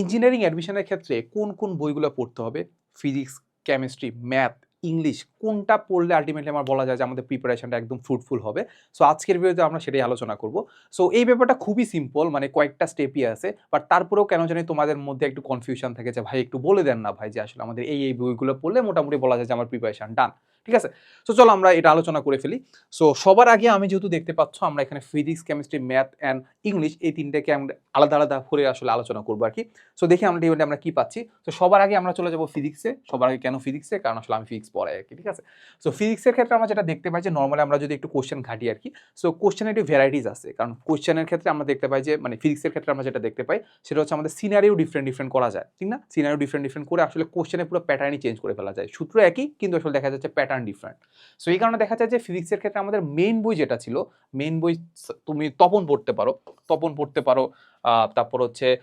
Engineering অ্যাডমিশনের ক্ষেত্রে কোন কোন বইগুলো পড়তে হবে? ফিজিক্স, কেমিস্ট্রি, ম্যাথ, ইংলিশ, কোনটা পড়লে আলটিমেটলি আমার বলা যায় যে আমাদের প্রিপারেশনটা একদম ফ্রুটফুল হবে? সো আজকের ভিডিওতে আমরা সেটাই আলোচনা করব। সো এই ব্যাপারটা খুবই সিম্পল মানে কয়েকটা স্টেপই আছে বাট তারপরেও কেন জানি তোমাদের মধ্যে একটু কনফিউশন থাকে যে, ভাই, একটু বলে দেন না ভাই যে আসলে আমাদের এই এই বইগুলো পড়লে মোটামুটি বলা যায় যে আমার প্রিপারেশন ডান ঠিক আছে? সো চলো আমরা এটা আলোচনা করে ফেলি। সো সবার আগে আমি যেহেতু দেখতে পাচ্ছ, আমরা এখানে physics chemistry math and English এই তিনটাকে আমরা আলাদা আলাদা করে আসলে আলোচনা করব আর কি। সো দেখি আমরা টেবিলে আমরা কি পাচ্ছি। তো সবার আগে আমরা চলে যাব ফিজিক্সে সবার আগে কেন ফিজিক্সে কারণ আসলে আমি ফিজিক্স পড়াই আর কি, ঠিক আছে? সো ফিজিক্সের ক্ষেত্রে আমরা যেটা দেখতে পাই যে নর্মালি আমরা যদি একটু কোশ্চেন ঘাটি আর কি সো কোশ্চেনের একটু ভ্যারাইটিস আছে। কারণ কোশ্চেনের ক্ষেত্রে আমরা দেখতে পাই যে মানে ফিজিক্সের ক্ষেত্রে আমরা যেটা দেখতে পাই, সেটা হচ্ছে আমাদের সিনারিও ডিফারেন্ট ডিফারেন্ট করা যায়, ঠিক না? সিনারিও ডিফারেন্ট ডিফারেন্ট করে আসলে কোশ্চেনের পুরো প্যাটার্নই চেঞ্জ করে ফেলা যায়। সূত্র একই, কিন্তু আসলে দেখা যাচ্ছে প্যাটার্ন ডিফারেন্ট সো এই কারণে দেখা যায় যে ফিজিক্সের ক্ষেত্রে আমাদের মেইন বই যেটা ছিল মেইন বই তুমি তপন পড়তে পারো, তপন পড়তে পারো তারপর হচ্ছে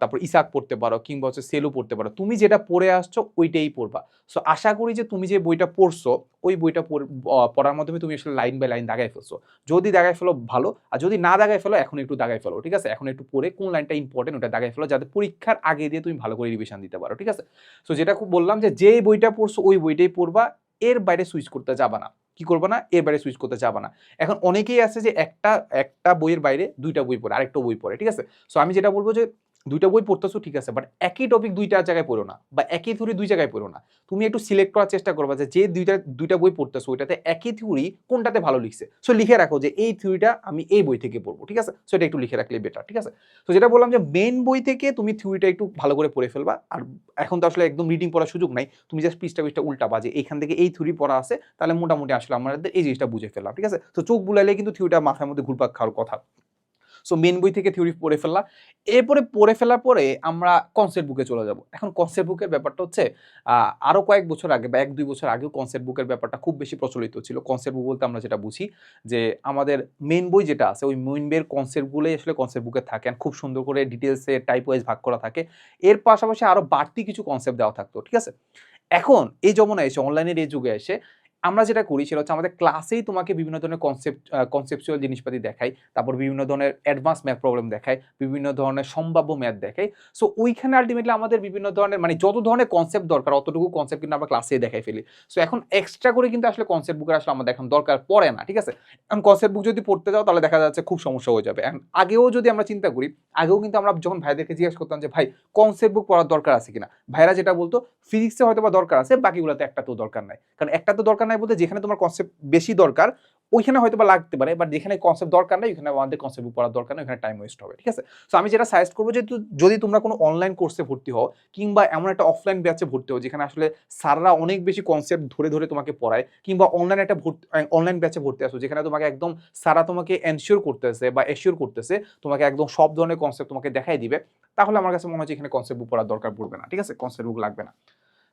তারপর ইসাক পড়তে পারো, কিংবা হচ্ছে সেলু পড়তে পারো। তুমি যেটা পড়ে আসছো ওইটাই পড়বা। সো আশা করি যে তুমি যে বইটা পড়ছো, ওই বইটা পড়- পড়ার মাধ্যমে তুমি আসলে লাইন বাই লাইন দাগায় ফেলছো। যদি দাগায় ফেলো, ভালো। আর যদি না দাগায় ফেলো, এখন একটু দাগায় ফেলো, ঠিক আছে? এখন একটু পড়ে কোন লাইনটা ইম্পর্টেন্ট ওটা দাগায় ফেলো, যাতে পরীক্ষার আগে দিয়ে তুমি ভালো করে রিভিশন দিতে পারো, ঠিক আছে? সো যেটা খুব বললাম যে যে বইটা পড়ছো, ওই বইটাই পড়বা। এর বাইরে সুইচ করতে যাবা না। কি করব না? এর বাইরে সুইচ করতে যাবে না। এখন অনেকেই আছে যে একটা একটা বইয়ের বাইরে দুইটা বই পড়ে, আরেকটা বই পড়ে, ঠিক আছে? সো আমি যেটা বলব যে দুইটা বই পড়তেছো, ঠিক আছে বাট একই টপিক দুইটা জায়গায় পড়ো না, বা একই থিওরি দুই জায়গায় পড়ো না। তুমি একটু সিলেক্ট করার চেষ্টা করবা যে যে দুইটা দুইটা বই পড়তেছো, ওইটাতে একই থিওরি কোনটাতে ভালো লিখছে। সো লিখে রাখো যে, এই থিওরিটা আমি এই বই থেকে পড়ব, ঠিক আছে? সো এটা একটু লিখে রাখলে বেটার ঠিক আছে? তো যেটা বললাম যে মেন বই থেকে তুমি থিওরিটা একটু ভালো করে পড়ে ফেলবা, আর এখন তো আসলে একদম রিডিং পড়ার সুযোগ নাই, তুমি জাস্ট পৃষ্ঠা পৃষ্ঠা উল্টা বাজে এখান থেকে এই থিওরি পড়া আছে, তাহলে মোটামুটি আসলে আমাদের এই জিনিসটা বুঝে ফেললাম, ঠিক আছে? তো চোখ বুলাইলে কিন্তু থিওরিটা মাথার মধ্যে ঘুরপাক খাওয়ার কথা। সো মেন বই থেকে থিওরি পড়ে ফেললা এরপরে পড়ে ফেলার পরে আমরা কনসেপ্ট বুকে চলে যাব। এখন কনসেপ্ট বুকের ব্যাপারটা হচ্ছে আরও কয়েক বছর আগে বা এক, দুই বছর আগেও কনসেপ্ট বুকের ব্যাপারটা খুব বেশি প্রচলিত ছিল। কনসেপ্ট বুক বলতে আমরা যেটা বুঝি, যে আমাদের মেন বই যেটা আছে, ওই মেন বইয়ের কনসেপ্টগুলোই আসলে কনসেপ্ট বুকে থাকে খুব সুন্দর করে ডিটেলসে টাইপ ওয়াইজ ভাগ করা থাকে। এর পাশাপাশি আরও বাড়তি কিছু কনসেপ্ট দেওয়া থাকতো, ঠিক আছে? এখন এই যমুনা এসে অনলাইনের এই যুগে এসে আমরা যেটা করি সেটা হচ্ছে আমাদের ক্লাসেই তোমাকে বিভিন্ন ধরনের কনসেপ্ট কনসেপচুয়াল জিনিসপাতি দেখাই, তারপর বিভিন্ন ধরনের অ্যাডভান্স ম্যাথ প্রবলেম দেখায় বিভিন্ন ধরনের সম্ভাব্য ম্যাথ দেখায় সো ওইখানে আলটিমেটলি আমাদের বিভিন্ন ধরনের মানে যত ধরনের কনসেপ্ট দরকার, অতটুকু কনসেপ্ট কিন্তু আমরা ক্লাসেই দেখাই ফেলি। সো এখন এক্সট্রা করে কিন্তু আসলে কনসেপ্ট বুকের আসলে আমাদের এখন দরকার পড়ে না, ঠিক আছে? এখন কনসেপ্ট বুক যদি পড়তে যাও, তাহলে দেখা যাচ্ছে খুব সমস্যা হয়ে যাবে। And আগেও যদি আমরা চিন্তা করি, আগেও কিন্তু আমরা যখন ভাইদেরকে জিজ্ঞেস করতাম যে, ভাই কনসেপ্ট বুক পড়ার দরকার আছে কিনা? ভাইরা যেটা বলতো ফিজিক্সে হয়তো বা দরকার আছে, বাকিগুলোতে একটা তো দরকার নাই। কারণ একটা তো দরকার নাই বলতে যেখানে তোমার কনসেপ্ট বেশি দরকার, ওইখানে হয়তো বা লাগতে পারে বাট যেখানে কনসেপ্ট দরকার নাই, ওইখানে আমাদের কনসেপ্ট পড়ার দরকার নেই ওখানে টাইম ওয়েস্ট হবে, ঠিক আছে? সো আমি যেটা সাজেস্ট করব যে যদি তোমরা কোনো অনলাইন কোর্সে ভর্তি হও, কিংবা এমন একটা অফলাইন ব্যাচে ভর্তি হও, যেখানে আসলে স্যাররা অনেক বেশি কনসেপ্ট ধরে ধরে তোমাকে পড়ায়, কিংবা অনলাইন একটা ভর্তি অনলাইন ব্যাচে ভর্তি আসো, যেখানে তোমাকে একদম স্যারা তোমাকে এনশিওর করতেছে বা এশিওর করতেছে, তোমাকে একদম সব ধরনের কনসেপ্ট তোমাকে দেখাই দিবে, তাহলে আমার কাছে মনে হচ্ছে এখানে কনসেপ্ট বুক পড়ার দরকার পড়বে না, ঠিক আছে? কনসেপ্ট বুক লাগবে না।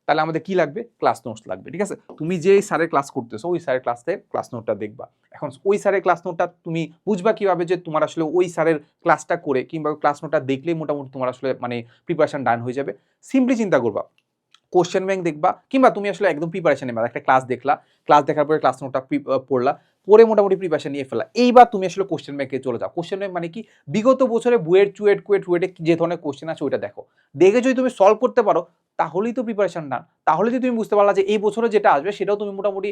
তাহলে আমাদের কি লাগবে? ক্লাস নোটস লাগবে, ঠিক আছে? তুমি যে স্যারের ক্লাস করতেছো, ওই স্যারের ক্লাসে ক্লাস নোটটা দেখবা। এখন ওই স্যারের ক্লাস নোটটা তুমি বুঝবা কীভাবে যে তোমার আসলে ওই স্যারের ক্লাসটা করে কিংবা ক্লাস নোটটা দেখলেই মোটামুটি তোমার আসলে মানে প্রিপারেশন ডান হয়ে যাবে। সিম্পলি চিন্তা করবা। কোশ্চেন ব্যাংক দেখবা, কিংবা তুমি আসলে একদম প্রিপারেশন নেবা একটা ক্লাস দেখলা। ক্লাস দেখার পরে ক্লাস নোটটা পড়লা। পরে মোটামুটি প্রিপারেশন নিয়ে ফেলা এইবার তুমি আসলে কোশ্চেন ব্যাংকে চলে যাও। কোশ্চেন ব্যাংক মানে কি? বিগত বছরে বুয়েট, চুয়েট, কুয়েট টুয়েটে যে ধরনের কোশ্চেন আছে ওইটা দেখো। দেখে যদি তুমি সলভ করতে পারো, তাহলেই তো প্রিপারেশন ডান তাহলে যদি তুমি বুঝতে পারলা যে এই বছরে যেটা আসবে সেটাও তুমি মোটামুটি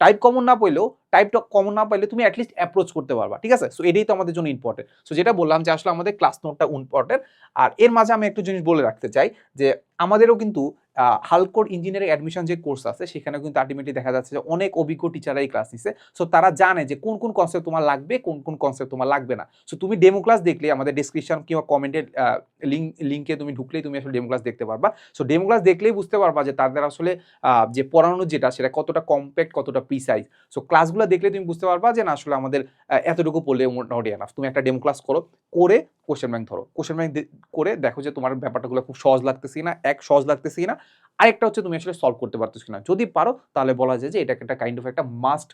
টাইপ কমন না পেলেও টাইপটা কমন না পাইলে তুমি অ্যাটলিস্ট অ্যাপ্রোচ করতে পারবা, ঠিক আছে? সো এটাই তো আমাদের জন্য ইম্পর্টেন্ট সো যেটা বললাম যে আসলে আমাদের ক্লাস নোটটা ইম্পর্টেন্ট আর এর মাঝে আমি একটু জিনিস বলে রাখতে চাই যে আমাদেরও কিন্তু হালকোর ইঞ্জিনিয়ারিং অ্যাডমিশন যে কোর্স আছে সেখানে কিন্তু আলটিমেটলি দেখা যাচ্ছে যে অনেক অভিজ্ঞ টিচারাই ক্লাস নিছে। সো তারা জানে যে কোন কোন কনসেপ্ট তোমার লাগবে, কোন কোন কনসেপ্ট তোমার লাগবে না। সো তুমি ডেমো ক্লাস দেখলে আমাদের ডিসক্রিপশন কিংবা কমেন্টের লিঙ্ক লিঙ্কে তুমি ঢুকলেই তুমি আসলে ডেমো ক্লাস দেখতে পারবা। সো ডেমো ক্লাস দেখলেই বুঝতে পারবা যে তাদের আসলে যে পড়ানো যেটা, সেটা কতটা কম্প্যাক্ট কতটা প্রিসাইজ সো ক্লাসগুলো দেখলে তুমি বুঝতে পারবা যে না, আসলে আমাদের এতটুকু পড়লে মোটামুটি এনাফ তুমি একটা ডেমো ক্লাস করো, করে কোশ্চেন ব্যাংক ধরো। কোশ্চেন ব্যাংক করে দেখো যে তোমার ব্যাপারটাগুলো খুব সহজ লাগতেছে না, এক, সহজ লাগতেছে না। আরেকটা হচ্ছে তুমি আসলে সলভ করতে পারতেছো না যদি পারো, তাহলে বলা যায় যে এটাকে একটা কাইন্ড অফ একটা মাস্ট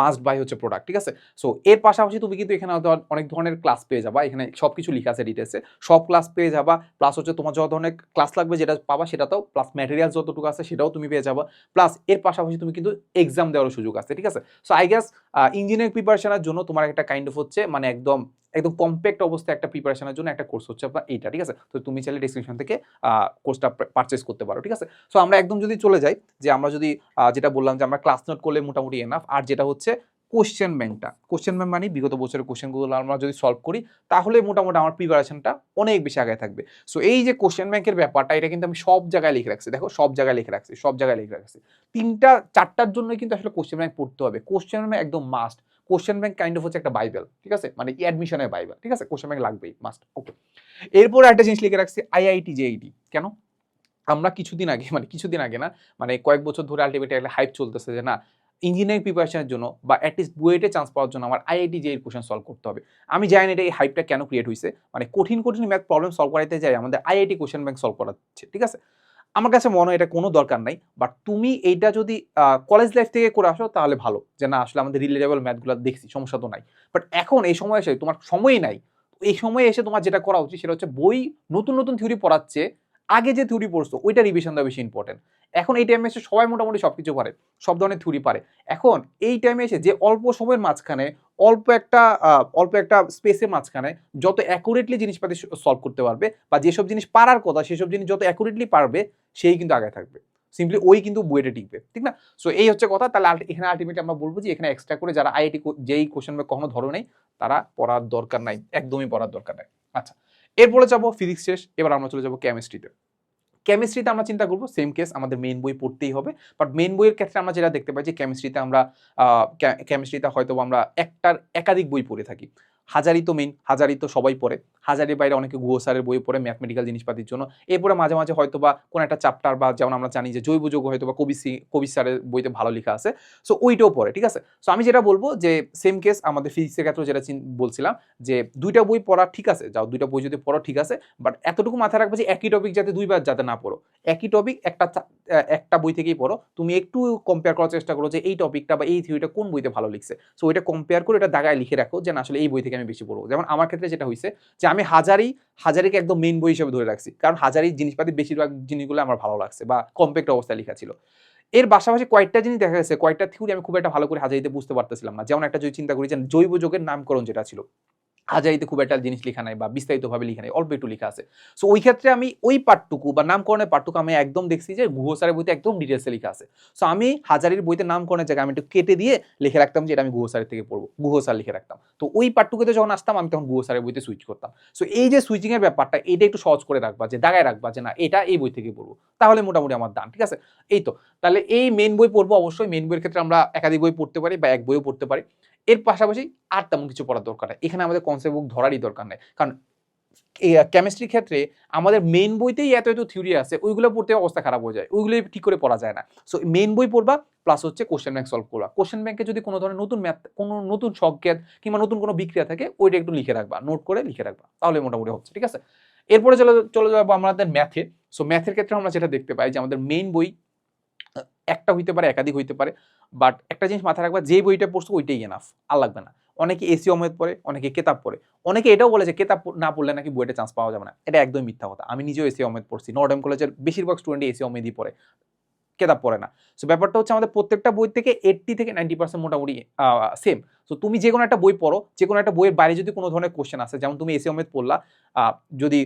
মাস্ট বাই হচ্ছে প্রোডাক্ট ঠিক আছে? সো এর পাশাপাশি তুমি কিন্তু এখানে অনেক ধরনের ক্লাস পেয়ে যাবা। এখানে সব কিছু লেখা আছে ডিটেলসে সব ক্লাস পেয়ে যাবা প্লাস হচ্ছে তোমার যত ধরনের ক্লাস লাগবে যেটা পাবা সেটাতেও প্লাস ম্যাটেরিয়াল যতটুকু আছে সেটাও তুমি পেয়ে যাবা। প্লাস এর পাশাপাশি তুমি কিন্তু এক্সাম দেওয়ারও সুযোগ আছে, ঠিক আছে? সো আই গেস ইঞ্জিনিয়ারিং প্রিপারেশনের জন্য তোমার একটা কাইন্ড অফ হচ্ছে মানে একদম একদম কম্প্যাক্ট অবস্থায় একটা প্রিপারেশনের জন্য একটা কোর্স হচ্ছে আপনার এইটা, ঠিক আছে? তো তুমি চাইলে ডিসক্রিপশন থেকে কোর্সটা পারচেস করতে পারো, ঠিক আছে? সো আমরা একদম যদি চলে যাই, যে আমরা যদি যেটা বললাম যে আমরা ক্লাস নোট করলে মোটামুটি এনাফ আর যেটা হচ্ছে কোশ্চেন ব্যাংকটা কোশ্চেন ব্যাংক মানে বিগত বছরের কোশ্চেনগুলো আমরা যদি সলভ করি, তাহলে মোটামুটি আমার প্রিপারেশনটা অনেক বেশি আগে থাকবে। সো এই যে কোশ্চেন ব্যাংকের ব্যাপারটা, এটা কিন্তু আমি সব জায়গায় লিখে রাখছি। দেখো, সব জায়গায় লিখে রাখছি, সব জায়গায় লিখে রাখছি। তিনটা, চারটার জন্য কিন্তু আসলে কোশ্চেন ব্যাংক পড়তে হবে। কোশ্চেন ব্যাংক একদম must question bank kind of হচ্ছে একটা বাইবেল ঠিক আছে? মানে অ্যাডমিশনের বাইবেল ঠিক আছে? কোশ্চেন ব্যাংক লাগবেই মাস্ট ওকে এরপর একটা জিনিস লিখে রাখছি আইআইটি জেআইটি কেন? আমরা কিছুদিন আগে মানে কিছুদিন আগে না মানে কয়েক বছর ধরে আলটিমেটলি একটা হাইপ চলতেছে যে না ইঞ্জিনিয়ারিং প্রিপারেশনের জন্য বা অ্যাটলিস্ট বুয়েটে চান্স পাওয়ার জন্য আমার আইআইটি যে কোশ্চেন সলভ করতে হবে। আমি জানি এটা এই হাইপটা কেন ক্রিয়েট হয়েছে মানে কঠিন কঠিন ম্যাথ প্রবলেম সলভ করাইতে যাই, আমাদের আইআইটি কোশ্চেন ব্যাংক সলভ করাচ্ছে, ঠিক আছে? আমার কাছে মনে হয় এটা কোনো দরকার নাই বাট তুমি এইটা যদি কলেজ লাইফ থেকে করে আসো তাহলে ভালো, যে না, আসলে আমাদের রিলেটেবল ম্যাথগুলো দেখছি, সমস্যা তো নাই। বাট এখন এই সময় এসে তোমার সময়ই নাই এই সময়ে এসে তোমার যেটা করা উচিত সেটা হচ্ছে বই নতুন নতুন থিওরি পড়াচ্ছে আগে যে থিওরি পড়ছো ওইটা রিভিশন দেওয়া বেশি ইম্পর্টেন্ট এখন এই টাইমে এসে সবাই মোটামুটি সব কিছু পারে, সব ধরনের থিওরি পারে। এখন এই টাইমে এসে যে অল্প সময়ের মাঝখানে, অল্প একটা অল্প একটা স্পেসের মাঝখানে যত অ্যাকুরেটলি জিনিসপাতি সলভ করতে পারবে বা যেসব জিনিস পারার কথা, সেসব জিনিস যত অ্যাকুরেটলি পারবে, সেই কিন্তু আগে থাকবে। সিম্পলি ওই কিন্তু বুয়েটে টিকবে, ঠিক না? সো এই হচ্ছে কথা। তাহলে এখানে আলটিমেটলি আমরা বলব যে, এখানে এক্সট্রা করে যারা আইআইটি যেই কোশ্চেন কখনো ধরো নেই, তারা পড়ার দরকার নাই, একদমই পড়ার দরকার নাই। আচ্ছা এরপরে যাব ফিজিক্স শেষ, এবার আমরা চলে যাব কেমিস্ট্রিতে কেমিস্ট্রিতে আমরা চিন্তা করব সেম কেস আমাদের মেন বই পড়তেই হবে। বাট মেন বইয়ের ক্ষেত্রে আমরা যেটা দেখতে পাই যে কেমিস্ট্রিতে আমরা কেমিস্ট্রিতে হয়তো আমরা একটার একাধিক বই পড়ে থাকি। হাজারি তো মেইন হাজারি তো সবাই পড়ে। হাজারির বাইরে অনেকে গুহ স্যারের বই পড়ে ম্যাথমেটিক্যাল জিনিসপাতির জন্য। এরপরে মাঝে মাঝে হয়তো বা কোনো একটা চ্যাপ্টার বা যেমন আমরা জানি যে জৈব যৌগ হয়তো বা কবি কবি স্যারের বইতে ভালো লেখা আছে। সো ওইটাও পড়ে, ঠিক আছে? সো আমি যেটা বলব যে সেম কেস আমাদের ফিজিক্সের ক্ষেত্রে যেটা বলছিলাম যে দুইটা বই পড়া ঠিক আছে, যাও দুইটা বই যদি পড়ো ঠিক আছে বাট এতটুকু মাথায় রাখবে যে একই টপিক যাতে দুইবার যাতে না পড়ো। একই টপিক একটা একটা বই থেকেই পড়ো। তুমি একটু কম্পেয়ার করার চেষ্টা করো যে এই টপিকটা বা এই থিওরিটা কোন বইতে ভালো লিখছে। সো ওইটা কম্পেয়ার করে এটা দাগায় লিখে রাখো যে না, আসলে এই বই থেকে আমি বেশি পড়ব। যেমন আমার ক্ষেত্রে যেটা হয়েছে যে, আমি হাজারি হাজারিকে একদম মেইন বই হিসেবে ধরে রাখছি। কারণ হাজারি জিনিসপাতি বেশিরভাগ জিনিসগুলো আমার ভালো লাগছে বা কম্প্যাক্ট অবস্থায় লেখা ছিল। এর পাশাপাশি কয়েকটা জিনিস দেখা গেছে, কয়েকটা থিওরি আমি খুব একটা ভালো করে হাজারিতে বুঝতে পারতেছিলাম না। যেমন একটা যদি চিন্তা করি যে, জৈব যোগের নামকরণ যেটা ছিল। হাজারিতে খুব একটা জিনিস লেখা নাই বা বিস্তারিতভাবে লেখা নাই, অল্প একটু লেখা আছে। সো ওই ক্ষেত্রে আমি ওই পার্টটুকু বা নামকরণের পার্টটুকু আমি একদম দেখছি যে গুহ স্যারের বইতে একদম ডিটেলসে লেখা আছে। সো আমি হাজারির বইতে নামকরণের জায়গায় আমি একটু কেটে দিয়ে লিখে রাখতাম যে এটা আমি গুহ স্যারের থেকে পড়ব, গুহ স্যার লিখে রাখতাম। তো, ওই পার্টটুকুতে যখন আসতাম আমি তখন গুহ স্যারের বইতে সুইচ করতাম। সো এই যে সুইচিং এর ব্যাপারটা এটা একটু সহজ করে রাখবা, যে দাগায় রাখবা যে না, এটা এই বই থেকে পড়ব, তাহলে মোটামুটি আমার দান ঠিক আছে? এই তো, তাহলে এই মেন বই পড়ব অবশ্যই মেন বইয়ের ক্ষেত্রে আমরা একাধিক বই পড়তে পারি বা এক বইও পড়তে পারি। এর পাশাপাশি আর তেমন কিছু পড়ার দরকার নেই। এখানে আমাদের কনসেপ্ট বুক ধরারই দরকার নেই। কারণ কেমিস্ট্রির ক্ষেত্রে আমাদের মেন বইতেই এত এত থিওরি আছে, ওইগুলো পড়তে অবস্থা খারাপ হয়ে যায় ওইগুলো ঠিক করে পড়া যায় না। সো মেন বই পড়বা প্লাস হচ্ছে কোশ্চেন ব্যাংক সলভ করবা। কোশ্চেন ব্যাংকে যদি কোনো ধরনের নতুন ম্যাথ কোনো নতুন সংকেত কিংবা নতুন কোনো বিক্রিয়া থাকে, ওইটা একটু লিখে রাখবা নোট করে লিখে রাখবা। তাহলে মোটামুটি হচ্ছে, ঠিক আছে? এরপরে চলে চলে যাব আমাদের ম্যাথে সো ম্যাথের ক্ষেত্রে আমরা যেটা দেখতে পাই যে আমাদের মেইন বই একটা হইতে পারে, একাধিক হইতে পারে বাট একটা জিনিস মাথায় রাখবা যে বইটা পড়ছো ওইটাই এনাফ আর লাগবে না। অনেকে এসি অমেদ পড়ে, অনেকে কেতাব পড়ে। অনেকে এটাও বলে যে কেতাব না পড়লে নাকি বইটা চান্স পাওয়া যাবে না। এটা একদমই মিথ্যা কথা। আমি নিজেও এসি অমেদ পড়ছি। নর্ডেম কলেজের বেশিরভাগ স্টুডেন্ট এসি অমেদই পড়ে। কেতাব পড়ে না। সো ব্যাপারটা হচ্ছে আমাদের প্রত্যেকটা বই থেকে এইট্টি থেকে নাইনটি পার্সেন্ট মোটামুটি সেম সো তুমি যে কোনো একটা বই পড়ো যে কোনো একটা বইয়ের বাইরে যদি কোনো ধরনের কোশ্চেন আসে, যেমন তুমি এসি অমেদ পড়লা যদি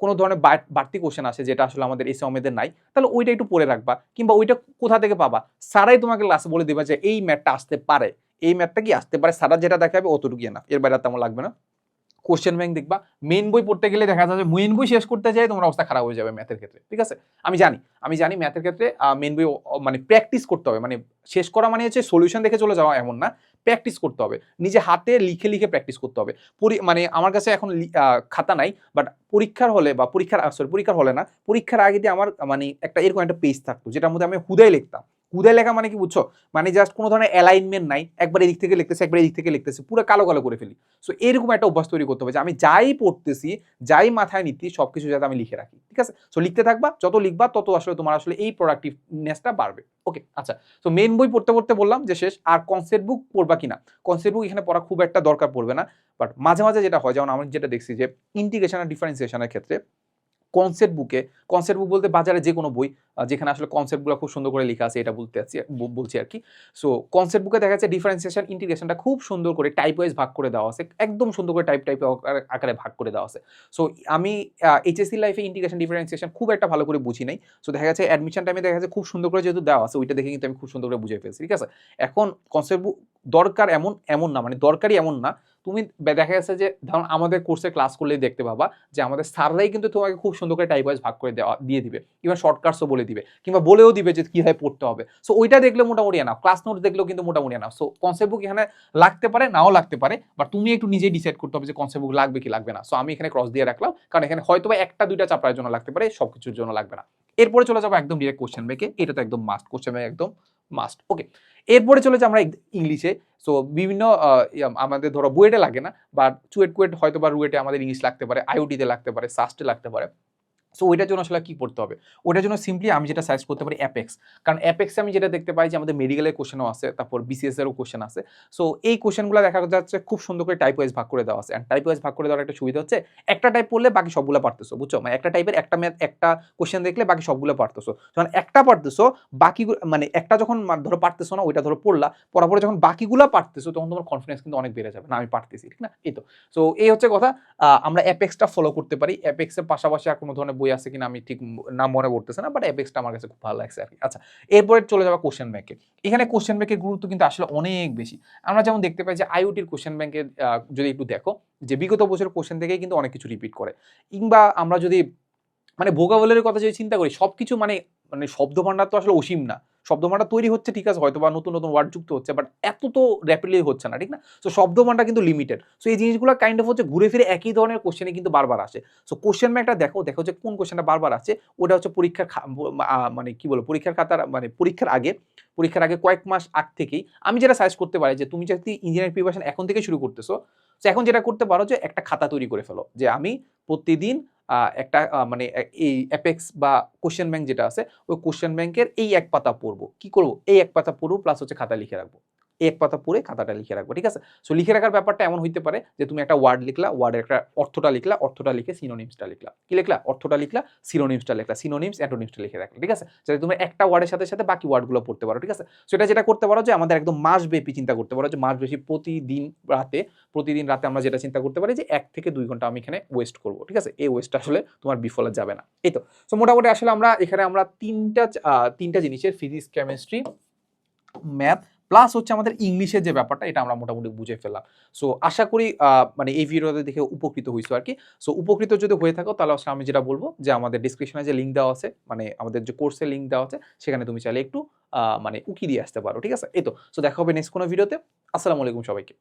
কোনো ধরনের বাড়তি কোশ্চেন আসে যেটা আসলে আমাদের এসি অমেদের নাই, তাহলে ওইটা একটু পড়ে রাখবা, কিংবা ওইটা কোথা থেকে পাবা? সারাই তোমাকে ক্লাসে বলে দেবে যে, এই ম্যাথটা আসতে পারে। এই ম্যাথটা কি আসতে পারে? সারা যেটা দেখাবে, অতটুকুই না এর বাইরে তেমন লাগবে না। কোশ্চেন ব্যাংক দেখবা মেন বই পড়তে গেলে দেখা যাচ্ছে মেন বই শেষ করতে যাই, তোমার অবস্থা খারাপ হয়ে যাবে ম্যাথের ক্ষেত্রে, ঠিক আছে? আমি জানি আমি জানি ম্যাথের ক্ষেত্রে মেন বই মানে প্র্যাকটিস করতে হবে মানে শেষ করা মানে হচ্ছে সলিউশন দেখে চলে যাওয়া এমন না প্র্যাকটিস করতে হবে, নিজে হাতে লিখে লিখে প্র্যাকটিস করতে হবে মানে আমার কাছে এখন খাতা নাই বাট পরীক্ষার হলে বা পরীক্ষার সরি পরীক্ষার হলে না, পরীক্ষার আগে দিয়ে আমার মানে একটা এরকম একটা পেজ থাকতো, যেটার মধ্যে আমি হুদাই লিখতাম হুদাই লেখা মানে কি বুঝছ? মানে জাস্ট কোনো ধরনের অ্যালাইনমেন্ট নাই। একবার এদিক থেকে লিখতেছে, একবার এদিক থেকে লিখতেছে, পুরো কালো কালো করে ফেলি। সো এরকম একটা অভ্যাস তৈরি করতে হবে যে আমি যাই পড়তেছি, যাই মাথায় নিচ্ছি সব কিছু যাতে আমি লিখে রাখি, ঠিক আছে? সো লিখতে থাকবা, যত লিখবা, তত আসলে তোমার আসলে এই প্রোডাক্টিভনেসটা বাড়বে। ওকে আচ্ছা। তো মেন বই পড়তে পড়তে বললাম যে শেষ, আর কনসেপ্ট বুক পড়বা কিনা? কনসেপ্ট বুক এখানে পড়া খুব একটা দরকার পড়বে না বাট মাঝে মাঝে যেটা হয়, যেমন আমি যেটা দেখছি যে ইন্টিগ্রেশন আর ডিফারেন্সিয়েশনের ক্ষেত্রে কনসেপ্ট বুকে কনসেপ্ট বুক বলতে বাজারে যে কোনো বই যেখানে আসলে কনসেপ্টগুলো খুব সুন্দর করে লেখা আছে, এটা বলতে আছি বলছি আর কি। সো কনসেপ্ট বুকে দেখা যাচ্ছে ডিফারেন্সিয়েশন ইন্টিগ্রেশনটা খুব সুন্দর করে টাইপ ওয়াইজ ভাগ করে দেওয়া আছে, একদম সুন্দর করে টাইপ টাইপ আকারে ভাগ করে দেওয়া আছে। সো আমি এইচএসসি লাইফে ইন্টিগ্রেশন ডিফারেন্সিয়েশন খুব একটা ভালো করে বুঝি নাই। সো দেখা যাচ্ছে অ্যাডমিশন টাইমে দেখা যাচ্ছে খুব সুন্দর করে যেহেতু দেওয়া আছে, ওইটা দেখে কিন্তু আমি খুব সুন্দর করে বুঝে ফেলছি, ঠিক আছে? এখন কনসেপ্ট বুক দরকার এমন এমন না মানে দরকারই এমন না তুমি দেখা যাচ্ছে যে ধরুন আমাদের কোর্সে ক্লাস করলেই দেখতে পাবা যে, আমাদের স্যাররাই কিন্তু তোমাকে খুব সুন্দর করে টাইপ ওয়াইজ ভাগ করে দেওয়া, দিয়ে দিবে। কিংবা শর্টকাটসও বলে দিবে। কিংবা বলেও দিবে যে, কীভাবে পড়তে হবে। সো ওইটা দেখলে মোটামুটি এনাফ ক্লাস নোট দেখলেও কিন্তু মোটামুটি এনাফ সো কনসেপ্ট বুক এখানে লাগতে পারে, নাও লাগতে পারে বাট তুমি একটু নিজেই ডিসাইড করতে হবে যে কনসেপ্ট বুক লাগবে কি লাগবে না। সো আমি এখানে ক্রস দিয়ে রাখলাম। কারণ এখানে হয়তো বা একটা, দুইটা চ্যাপ্টারের জন্য লাগতে পারে সব কিছুর জন্য লাগবে না। এরপরে চলে যাব একদম ডিরেক্ট কোশ্চেন ব্যাকে এটা তো একদম মাস্ট কোশ্চেন একদম মাস্ট ওকে এরপরে চলেছে আমরা ইংলিশে। সো বিভিন্ন আমাদের ধরো বুয়েটে লাগে না বা চুয়েট কুয়েট হয়তো বা রুয়েটে আমাদের ইংলিশ লাগতে পারে, আইওটিতে লাগতে পারে, সাস্টে লাগতে পারে। সো ওইটার জন্য আসলে কী করতে হবে? ওইটার জন্য সিম্পলি আমি যেটা সার্চ করতে পারি অ্যাপেক্স কারণ অ্যাপেক্সে আমি যেটা দেখতে পাই যে আমাদের মেডিকেলের কোশ্চেনও আছে, তারপর বিসিএস এরও কোশ্চেন আছে। সো এই কোশ্চেনগুলো দেখা যাচ্ছে খুব সুন্দর করে টাইপ ওয়াইজ ভাগ করে দেওয়া আছে। অ্যান্ড টাইপ ওয়াইজ ভাগ করে দেওয়ার একটা সুবিধা হচ্ছে, একটা টাইপ পড়লে বাকি সবগুলো পারতেছো, বুঝছ? মানে একটা টাইপের একটা ম্যাথ একটা কোশ্চেন দেখলে বাকি সবগুলো পারতেছো। যখন একটা পারতেছো বাকি মানে একটা যখন ধরো পারতেছো না, ওইটা ধরো পড়লা, পড়ার পরে যখন বাকিগুলো পারতেছো, তখন তোমার কনফিডেন্স কিন্তু অনেক বেড়ে যাবে। না, আমি পারতেছি, ঠিক না? এই তো। সো এই হচ্ছে কথা। আমরা অ্যাপেক্সটা ফলো করতে পারি। অ্যাপেক্সের পাশাপাশি আর কোনো ধরনের বই আছে কিনা আমি ঠিক নাম মনে পড়তেছে না বাট অ্যাপেক্সটা আমার কাছে খুব ভালো লাগছে আর কি। আচ্ছা এরপরে চলে যাওয়া কোশ্চেন ব্যাঙ্কে এখানে কোশ্চেন ব্যাঙ্কের গুরুত্ব কিন্তু আসলে অনেক বেশি। আমরা যেমন দেখতে পাই যে আইওটির কোশ্চেন ব্যাংকে যদি একটু দেখো, যে বিগত বছরের কোশ্চেন থেকেই কিন্তু অনেক কিছু রিপিট করে। কিংবা আমরা যদি মানে ভোগাবলের কথা যদি চিন্তা করি সব কিছু মানে মানে শব্দ ভাণ্ডার তো আসলে অসীম না। শব্দ ভাণ্ডার তৈরি হচ্ছে, ঠিক আছে হয়তো বা নতুন নতুন ওয়ার্ড যুক্ত হচ্ছে বাট এত তো র্যাপিডলি হচ্ছে না, ঠিক না? সো শব্দমানটা কিন্তু লিমিটেড সো এই জিনিসগুলো কাইন্ড অফ হচ্ছে ঘুরে ফিরে একই ধরনের কোশ্চেনে কিন্তু বারবার আসে। সো কোশ্চেন ম্যাকটা দেখো দেখো যে কোন কোশ্চেনটা বারবার আসে, ওটা হচ্ছে পরীক্ষার মানে কি বলব, পরীক্ষার খাতার মানে পরীক্ষার আগে পরীক্ষার আগে কয়েক মাস আগ থেকেই আমি যেটা সাজেস্ট করতে পারি যে, তুমি যদি ইঞ্জিনিয়ারিং প্রিপারেশন এখন থেকে শুরু করতেছো, তো এখন যেটা করতে পারো যে, একটা খাতা তৈরি করে ফেলো যে, আমি প্রতিদিন একটা মানে এই অ্যাপেক্স বা কোশ্চেন ব্যাংক যেটা আছে, ওই কোশ্চেন ব্যাংকের এই এক পাতা পড়ব। কি করব? এই এক পাতা পড়ব প্লাস হচ্ছে খাতা লিখে রাখব। এক পাতা পড়ে খাতাটা লিখে রাখব, ঠিক আছে? সো লিখে রাখার ব্যাপারটা এমন হইতে পারে যে তুমি একটা ওয়ার্ড লিখলা ওয়ার্ডের একটা অর্থটা লিখলা, অর্থটা লিখে সিনোনিমসটা লিখলা। কি লিখলা? অর্থটা লিখলা সিনোনিমসটা লিখলা সিনোনিমস অ্যান্টোনিমসটা লিখে রাখলা, ঠিক আছে? যাতে তুমি একটা ওয়ার্ডের সাথে সাথে বাকি ওয়ার্ডগুলো পড়তে পারো, ঠিক আছে? সেটা যেটা করতে পারো যে আমাদের একদম মাসব্যাপী চিন্তা করতে পারো যে মাসব্যাপী প্রতিদিন রাতে প্রতিদিন রাতে আমরা যেটা চিন্তা করতে পারি যে এক থেকে দুই ঘণ্টা আমি এখানে ওয়েস্ট করব, ঠিক আছে? এই ওয়েস্ট আসলে তোমার বিফলে যাবে না। এই তো। সো মোটামুটি আসলে আমরা এখানে আমরা তিনটা তিনটা জিনিসের ফিজিক্স কেমিস্ট্রি ম্যাথ প্লাস হচ্ছে আমাদের ইংলিশের যে ব্যাপারটা, এটা আমরা মোটামুটি বুঝে ফেললাম। সো আশা করি মানে এই ভিডিওতে দেখে উপকৃত হয়েছো আর কি। সো উপকৃত যদি হয়ে থাকো, তাহলে আসলে আমি যেটা বলব, যে আমাদের ডিসক্রিপশনে যে লিঙ্ক দেওয়া আছে মানে আমাদের যে কোর্সের লিঙ্ক দেওয়া আছে, সেখানে তুমি চাইলে একটু মানে উকি দিয়ে আসতে পারো, ঠিক আছে? এই তো। সো দেখা হবে নেক্সট কোনো ভিডিওতে। আসসালামু আলাইকুম সবাইকে।